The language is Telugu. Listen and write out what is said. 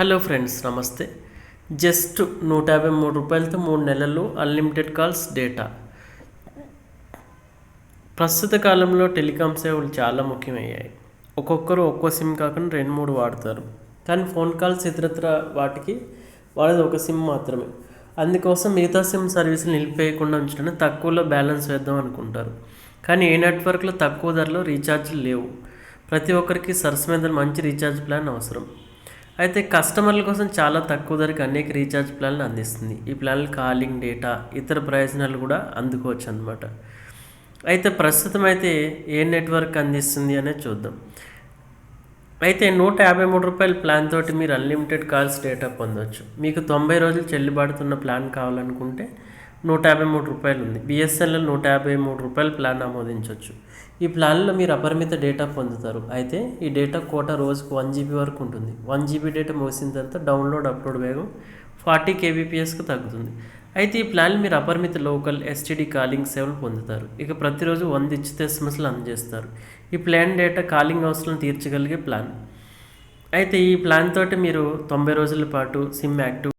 హలో ఫ్రెండ్స్ నమస్తే. జస్ట్ నూట యాభై మూడు రూపాయలతో మూడు నెలలు అన్లిమిటెడ్ కాల్స్ డేటా. ప్రస్తుత కాలంలో టెలికాం సేవలు చాలా ముఖ్యమయ్యాయి. ఒక్కొక్కరు ఒక్కో సిమ్ కాకుండా రెండు మూడు వాడతారు. కానీ ఫోన్ కాల్స్ ఇతరత్ర వాటికి వాడేది ఒక సిమ్ మాత్రమే. అందుకోసం మిగతా సిమ్ సర్వీసులు నిలిపేయకుండా ఉంచడానికి తక్కువలో బ్యాలెన్స్ వేద్దాం అనుకుంటారు. కానీ ఏ నెట్వర్క్లో తక్కువ ధరలో రీఛార్జ్లు లేవు. ప్రతి ఒక్కరికి సరసమైన మంచి రీఛార్జ్ ప్లాన్ అవసరం. అయితే కస్టమర్ల కోసం చాలా తక్కువ ధరకు అనేక రీఛార్జ్ ప్లాన్లు అందిస్తుంది. ఈ ప్లాన్లు కాలింగ్ డేటా ఇతర ప్రయోజనాలు కూడా అందుకోవచ్చు అనమాట అయితే ప్రస్తుతం అయితే ఏ నెట్వర్క్ అందిస్తుంది అనేది చూద్దాం. అయితే నూట యాభై మూడు రూపాయల ప్లాన్ తోటి మీరు అన్లిమిటెడ్ కాల్స్ డేటా పొందవచ్చు మీకు తొంభై రోజులు చెల్లుబాటుతున్న ప్లాన్ కావాలనుకుంటే నూట యాభై మూడు రూపాయలు ఉంది బిఎస్ఎన్ఎల్ నూట యాభై మూడు రూపాయల ప్లాన్ ఆమోదించవచ్చు ఈ ప్లాన్లో మీరు అపరిమిత డేటా పొందుతారు. అయితే ఈ డేటా కోట రోజుకు వన్ జీబీ వరకు ఉంటుంది. వన్ జీబీ డేటా ముగిసిన తర్వాత డౌన్లోడ్ అప్లోడ్ వేగం ఫార్టీ కేబీపీఎస్కు తగ్గుతుంది. అయితే ఈ ప్లాన్ మీరు అపరిమిత లోకల్ ఎస్టీడీ కాలింగ్ సేవలు పొందుతారు. ఇక ప్రతిరోజు వంద ఇచ్చితే ఎస్ఎంఎస్లు అందజేస్తారు. ఈ ప్లాన్ డేటా కాలింగ్ అవసరం తీర్చగలిగే ప్లాన్. అయితే ఈ ప్లాన్ తోటి మీరు తొంభై రోజుల పాటు సిమ్ యాక్టివ్